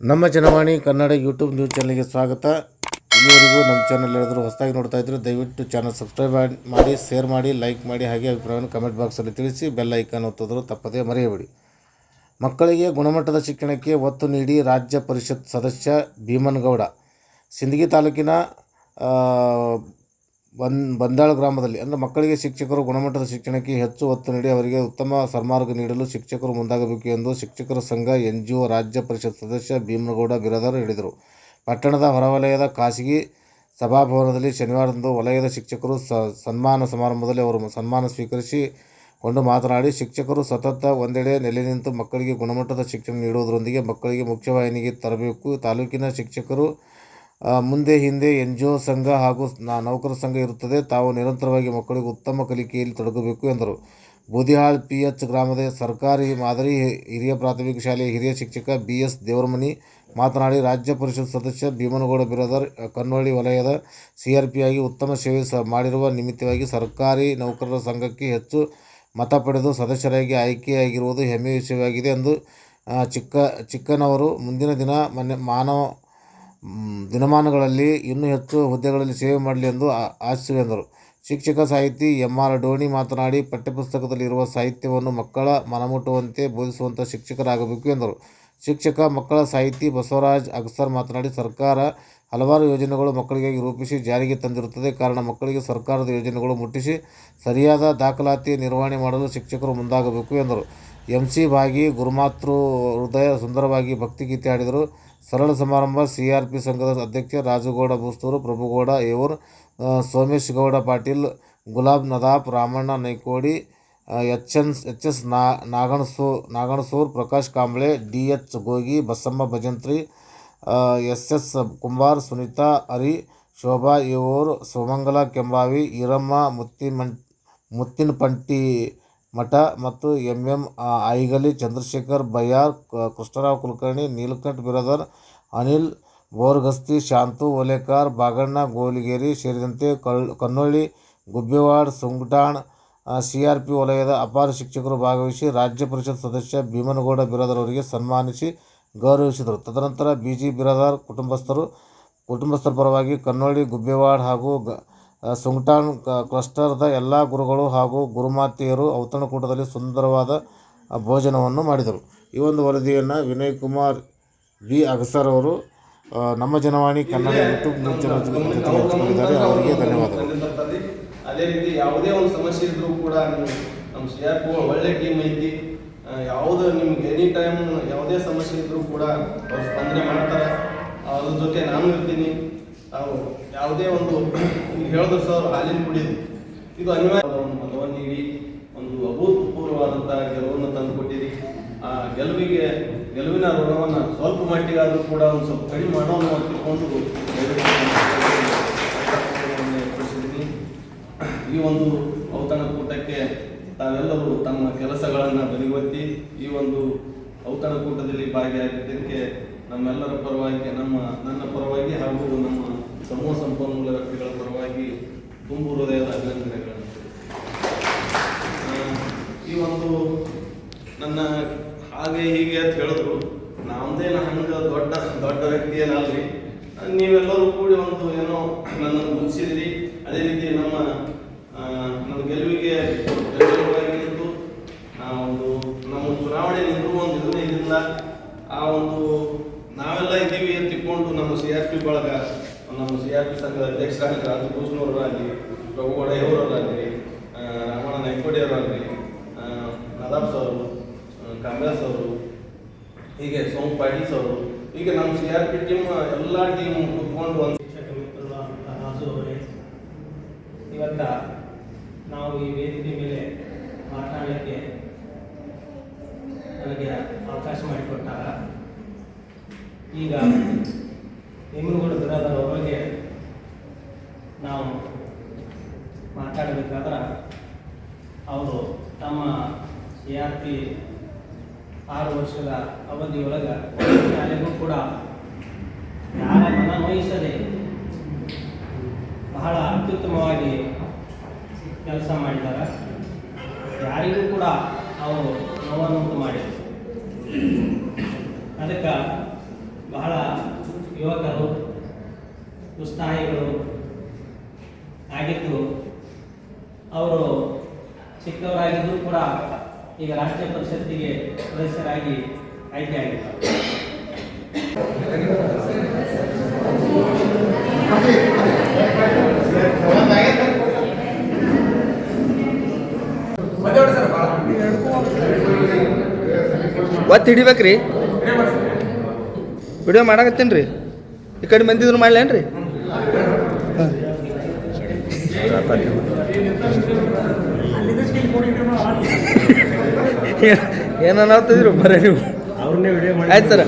ನಮ್ಮ Janavani Kannada YouTube news ಚಾನಲ್ಗೆ ಸ್ವಾಗತ. ಇಲ್ಲಿವರೆಗೂ ನಮ್ಮ ಚಾನಲ್ ಏನಾದರೂ ಹೊಸದಾಗಿ ನೋಡ್ತಾ ಇದ್ದರೆ ದಯವಿಟ್ಟು ಚಾನಲ್ ಸಬ್ಸ್ಕ್ರೈಬ್ ಮಾಡಿ ಶೇರ್ ಮಾಡಿ, ಲೈಕ್ ಮಾಡಿ ಹಾಗೆ ಅಭಿಪ್ರಾಯವನ್ನು ಕಮೆಂಟ್ ಬಾಕ್ಸಲ್ಲಿ ತಿಳಿಸಿ ಬೆಲ್ ಐಕಾನ್ ಒತ್ತೋದ್ರು ತಪ್ಪದೇ ಮರೆಯಬೇಡಿ. ಮಕ್ಕಳಿಗೆ ಗುಣಮಟ್ಟದ ಶಿಕ್ಷಣಕ್ಕೆ ಒತ್ತು ನೀಡಿ ರಾಜ್ಯ ಪರಿಷತ್ ಸದಸ್ಯ ಭೀಮನಗೌಡ ಸಿಂದಗಿ ತಾಲೂಕಿನ ಬನ್ ಬಂದಾಳ ಗ್ರಾಮದಲ್ಲಿ. ಅಂದರೆ ಮಕ್ಕಳಿಗೆ ಶಿಕ್ಷಕರು ಗುಣಮಟ್ಟದ ಶಿಕ್ಷಣಕ್ಕೆ ಹೆಚ್ಚು ಒತ್ತು ನೀಡಿ ಅವರಿಗೆ ಉತ್ತಮ ಸನ್ಮಾರ್ಗ ನೀಡಲು ಶಿಕ್ಷಕರು ಮುಂದಾಗಬೇಕು ಎಂದು ಶಿಕ್ಷಕರ ಸಂಘ ಎನ್ ಜಿ ಒ ರಾಜ್ಯ ಪರಿಷತ್ ಸದಸ್ಯ ಭೀಮನಗೌಡ ಬಿರಾದರ್ ಹೇಳಿದರು. ಪಟ್ಟಣದ ಹೊರವಲಯದ ಖಾಸಗಿ ಸಭಾಭವನದಲ್ಲಿ ಶನಿವಾರದಂದು ವಲಯದ ಶಿಕ್ಷಕರು ಸನ್ಮಾನ ಸಮಾರಂಭದಲ್ಲಿ ಅವರು ಸನ್ಮಾನ ಸ್ವೀಕರಿಸಿ ಕೊಂಡು ಮಾತನಾಡಿ, ಶಿಕ್ಷಕರು ಸತತ ಒಂದೆಡೆ ನೆಲೆ ನಿಂತು ಮಕ್ಕಳಿಗೆ ಗುಣಮಟ್ಟದ ಶಿಕ್ಷಣ ನೀಡುವುದರೊಂದಿಗೆ ಮಕ್ಕಳಿಗೆ ಮುಖ್ಯವಾಹಿನಿಗೆ ತರಬೇಕು. ತಾಲೂಕಿನ ಶಿಕ್ಷಕರು ಮುಂದೆ ಹಿಂದೆ ಎನ್ ಜಿ ಒ ಸಂಘ ಹಾಗೂ ನೌಕರ ಸಂಘ ಇರುತ್ತದೆ. ತಾವು ನಿರಂತರವಾಗಿ ಮಕ್ಕಳಿಗೆ ಉತ್ತಮ ಕಲಿಕೆಯಲ್ಲಿ ತೊಡಗಬೇಕು ಎಂದರು. ಬೂದಿಹಾಳ್ ಪಿ ಎಚ್ ಗ್ರಾಮದ ಸರ್ಕಾರಿ ಮಾದರಿ ಹಿರಿಯ ಪ್ರಾಥಮಿಕ ಶಾಲೆಯ ಹಿರಿಯ ಶಿಕ್ಷಕ ಬಿ ಎಸ್ ದೇವರಮನಿ ಮಾತನಾಡಿ, ರಾಜ್ಯ ಪರಿಷತ್ ಸದಸ್ಯ ಭೀಮನಗೌಡ ಬಿರಾದರ್, ಕನ್ನೊಳ್ಳಿ ವಲಯದ ಸಿ ಆರ್ ಪಿಯಾಗಿ ಉತ್ತಮ ಸೇವೆ ಸ, ಮಾಡಿರುವ ನಿಮಿತ್ತವಾಗಿ ಸರ್ಕಾರಿ ನೌಕರರ ಸಂಘಕ್ಕೆ ಹೆಚ್ಚು ಮತ ಪಡೆದು ಸದಸ್ಯರಾಗಿ ಆಯ್ಕೆಯಾಗಿರುವುದು ಹೆಮ್ಮೆಯ ವಿಷಯವಾಗಿದೆ ಎಂದು ಚಿಕ್ಕ, ಚಿಕ್ಕನವರು ಮುಂದಿನ ದಿನ ಮನೆ ಮಾನವ ದಿನಮಾನಗಳಲ್ಲಿ ಇನ್ನೂ ಹೆಚ್ಚು ಹುದ್ದೆಗಳಲ್ಲಿ ಸೇವೆ ಮಾಡಲಿ ಎಂದು ಆಶಿಸಿವೆ ಎಂದರು. ಶಿಕ್ಷಕ ಸಾಹಿತಿ ಎಂ ಆರ್ ಡೋಣಿ ಮಾತನಾಡಿ ಪಠ್ಯಪುಸ್ತಕದಲ್ಲಿ ಇರುವ ಸಾಹಿತ್ಯವನ್ನು ಮಕ್ಕಳ ಮನಮುಟ್ಟುವಂತೆ ಬೋಧಿಸುವಂಥ ಶಿಕ್ಷಕರಾಗಬೇಕು ಎಂದರು. ಶಿಕ್ಷಕ, ಮಕ್ಕಳ ಸಾಹಿತಿ ಬಸವರಾಜ್ ಅಗಸರ್ ಮಾತನಾಡಿ, ಸರ್ಕಾರ ಹಲವಾರು ಯೋಜನೆಗಳು ಮಕ್ಕಳಿಗಾಗಿ ರೂಪಿಸಿ ಜಾರಿಗೆ ತಂದಿರುತ್ತದೆ. ಕಾರಣ, ಮಕ್ಕಳಿಗೆ ಸರ್ಕಾರದ ಯೋಜನೆಗಳು ಮುಟ್ಟಿಸಿ ಸರಿಯಾದ ದಾಖಲಾತಿ ನಿರ್ವಹಣೆ ಮಾಡಲು ಶಿಕ್ಷಕರು ಮುಂದಾಗಬೇಕು ಎಂದರು. ಎಂ ಸಿ ಭಾಗಿ ಗುರುಮಾತೃ ಹೃದಯ ಸುಂದರವಾಗಿ ಭಕ್ತಿಗೀತೆ ಹಾಡಿದರು. ಸರಳ ಸಮಾರಂಭ ಸಿ ಆರ್ ಪಿ ಸಂಘದ ಅಧ್ಯಕ್ಷ ರಾಜುಗೌಡ ಬೂಸ್ತೂರು ಪ್ರಭುಗೌಡ ಏವೂರ್ ಆ, Somesh Gowda Patil Gulab Nadaf Ramanna Naikodi H N H S Naganasu Naganasur Prakash Kamble D H Gogi Basamma Bhajantri S S Kumbar Sunita Hari Shobha Evur Sumangala Kembavi Iramma ಮುತ್ತಿಮಂ Muttinapanti Math ಮತ್ತು M M Aigali, Chandrashekhar, Bayyar Krishnarao Kulkarni, Neelakanth Biradar, Anil, Borgasti, Shantu Olekar Baganna, Goligeri ಸೇರಿದಂತೆ ಕಳ್ Kannolli Gubbewad, Sungatan C R P ವಲಯದ ಅಪಾರ ಶಿಕ್ಷಕರು ಭಾಗವಹಿಸಿ ರಾಜ್ಯ ಪರಿಷತ್ ಸದಸ್ಯ ಭೀಮನಗೌಡ ಬಿರಾದರ್ ಅವರಿಗೆ ಸನ್ಮಾನಿಸಿ ಗೌರವಿಸಿದರು. ತದನಂತರ ಬಿ ಜಿ ಬಿರಾದಾರ್ ಕುಟುಂಬಸ್ಥರು, ಕುಟುಂಬಸ್ಥರ ಪರವಾಗಿ ಕನ್ನೊಳ್ಳಿ ಗುಬ್ಬೇವಾಡ್ ಹಾಗೂ ಗ ಆ, ಸುಂಗಟಾಣ್ ಕ್ಲಸ್ಟರ್ದ ಎಲ್ಲ ಗುರುಗಳು ಹಾಗೂ ಗುರುಮಾತೆಯರು ಔತಣಕೂಟದಲ್ಲಿ ಸುಂದರವಾದ ಭೋಜನವನ್ನು ಮಾಡಿದರು. ಈ ಒಂದು ವರದಿಯನ್ನು ವಿನಯ್ ಕುಮಾರ್ ವಿ. ಅಗಸರ್ ಅವರು ನಮ್ಮ Janavani Kannada YouTube news channel ಹಂಚಿಕೊಂಡಿದ್ದಾರೆ ಅವರಿಗೆ ಧನ್ಯವಾದಗಳು. ಅದೇ ರೀತಿ ಯಾವುದೇ ಒಂದು ಸಮಸ್ಯೆ ಇದ್ರೂ ಕೂಡ ನಮ್ಮ ಸಿ ಒಳ್ಳೆ ಟೀಮ್ ಐತಿ. ಯಾವುದು ನಿಮ್ಗೆ ಎನಿ ಟೈಮ್ ಯಾವುದೇ ಸಮಸ್ಯೆ ಇದ್ರೂ ಕೂಡ ಅವ್ರು ಸ್ಪಂದನೆ ಮಾಡ್ತಾರೆ. ಅದ್ರ ಜೊತೆ ನಾನು ಇರ್ತೀನಿ. ನಾವು ಯಾವುದೇ ಒಂದು ಹೇಳಿದ್ರು ಸರ್ ಹಾಲಿನ ಕುಡಿದು ಇದು ಅನಿವಾರ್ಯ. ಮತವನ್ನು ನೀಡಿ, ಒಂದು ಅಭೂತಪೂರ್ವವಾದಂಥ ಗೆಲುವನ್ನು ತಂದುಕೊಟ್ಟಿರಿ. ಆ ಗೆಲುವಿಗೆ, ಗೆಲುವಿನ ಋಣವನ್ನು ಸ್ವಲ್ಪ ಮಟ್ಟಿಗಾದರೂ ಕೂಡ ಒಂದು ಸ್ವಲ್ಪ ಕಡಿಮೆ ಮಾಡೋಣ ಅಂತ ತಿಳ್ಕೊಂಡು ಏರ್ಪಡಿಸಿದ್ದೀನಿ ಈ ಒಂದು ಔತಣಕೂಟಕ್ಕೆ ತಾವೆಲ್ಲರೂ ತಮ್ಮ ಕೆಲಸಗಳನ್ನು ಬದಿಗೊತ್ತಿ ಈ ಒಂದು ಔತಣಕೂಟದಲ್ಲಿ ಭಾಗಿಯಾಗಿದ್ದಕ್ಕೆ ನಮ್ಮೆಲ್ಲರ ಪರವಾಗಿ, ನಮ್ಮ, ನನ್ನ ಪರವಾಗಿ ಹಾಗೂ ನಮ್ಮ ಸಮೂಹ ಸಂಪನ್ಮೂಲ ವ್ಯಕ್ತಿಗಳ ಪರವಾಗಿ ತುಂಬು ಹೃದಯದ ಅಭಿನಂದನೆಗಳನ್ನು ಈ ಒಂದು ನನ್ನ ಹಾಗೆ ಹೀಗೆ ಅಂತ ಹೇಳಿದ್ರು ನಮ್ದೇನು ಹಂಗೆ ದೊಡ್ಡ ದೊಡ್ಡ ವ್ಯಕ್ತಿ ನೀವೆಲ್ಲರೂ ಕೂಡಿ ಒಂದು ಏನೋ ನನ್ನನ್ನು ಮುಚ್ಚಿದ್ರಿ ಅದೇ ರೀತಿ ನಮ್ಮ ನನ್ನ ಗೆಲುವಿಗೆ ಬೆಂಬಲವಾಗಿ ನಿಂತು ಆ ಒಂದು ನಮ್ಮ ಚುನಾವಣೆ ನಿಂತು ಒಂದು ಇದನ್ನೇ ಇದಿಲ್ಲ ಆ ಒಂದು ನಾವೆಲ್ಲ ಇದ್ದೀವಿ ಅಂತ ತಿಳ್ಕೊಂಡು ನಮ್ಮ ಸಿ ಆರ್ ಪಿ ಬಳಗ ನಮ್ಮ ಸಿ ಆರ್ ಪಿ ಸಂಘದ ಅಧ್ಯಕ್ಷರಾಗಲಿ ರಾಜು ಭೂಷಣವರಾಗಲಿ ಪ್ರಭು ಇವರವರಾಗಲಿ ರಾಮಣ್ಣ ನೈಕೋಡಿ ಅವರಾಗಲಿ ನದಾಬ್ ಸರ್ ಕಾಂಗ್ರೆಸ್ ಅವರು ಹೀಗೆ ಸೋಮ್ ಪಾಟೀಲ್ ಸರ್, ಹೀಗೆ ನಮ್ಮ ಸಿ ಆರ್ ಪಿ ಟೀಮ್ ಎಲ್ಲ ಟೀಮ್ ಕೂತ್ಕೊಂಡು ಒಂದು ಶಿಕ್ಷಕ ಮಿತ್ರರು ರಾಜು ಅವರೇ, ಇವತ್ತ ನಾವು ಈ ವೇದಿಕೆ ಮೇಲೆ ಮಾತನಾಡಲಿಕ್ಕೆ ನನಗೆ ಅವಕಾಶ ಮಾಡಿಕೊಟ್ಟಾಗ, ಈಗ ನಿಮ್ಮಗಳು ಬಿರಾದರ್ ಅವರಿಗೆ ನಾವು ಮಾತಾಡಬೇಕಾದ್ರೆ ಅವರು ತಮ್ಮ ಸಿ ಆರ್ ಪಿ ಆರು ವರ್ಷದ ಅವಧಿಯೊಳಗೆ ಶಾಲೆಗೂ ಕೂಡ ಯಾರ ಮನವಹಿಸದೆ ಬಹಳ ಅತ್ಯುತ್ತಮವಾಗಿ ಕೆಲಸ ಮಾಡಿದ್ದಾರೆ ಯಾರಿಗೂ ಕೂಡ ಅವರು ನೋವನ್ನುಂಟು ಮಾಡಿದರು ಅದಕ್ಕೆ ಉತ್ಸಾಹಿಗಳು ಆಗಿದ್ದು ಅವರು ಚಿಕ್ಕವರಾಗಿದ್ದರೂ ಕೂಡ ಈಗ ರಾಷ್ಟ್ರೀಯ ಪರಿಷತ್ತಿಗೆ ಸದಸ್ಯರಾಗಿ ಆಯ್ಕೆಯಾಗಿದ್ದಾರೆ ಒತ್ತು ಹಿಡಿಬೇಕ್ರಿ ವಿಡಿಯೋ ಮಾಡಾಕತ್ತೇನ್ರಿ. ಈ ಕಡೆ ಮಂದಿದ್ರು ಮಾಡ್ಲೇನ್ರಿ. ಏನನ್ನತ್ತಿದ್ರು ಬರೀ ನೀವು? ಆಯ್ತು ಸರ್.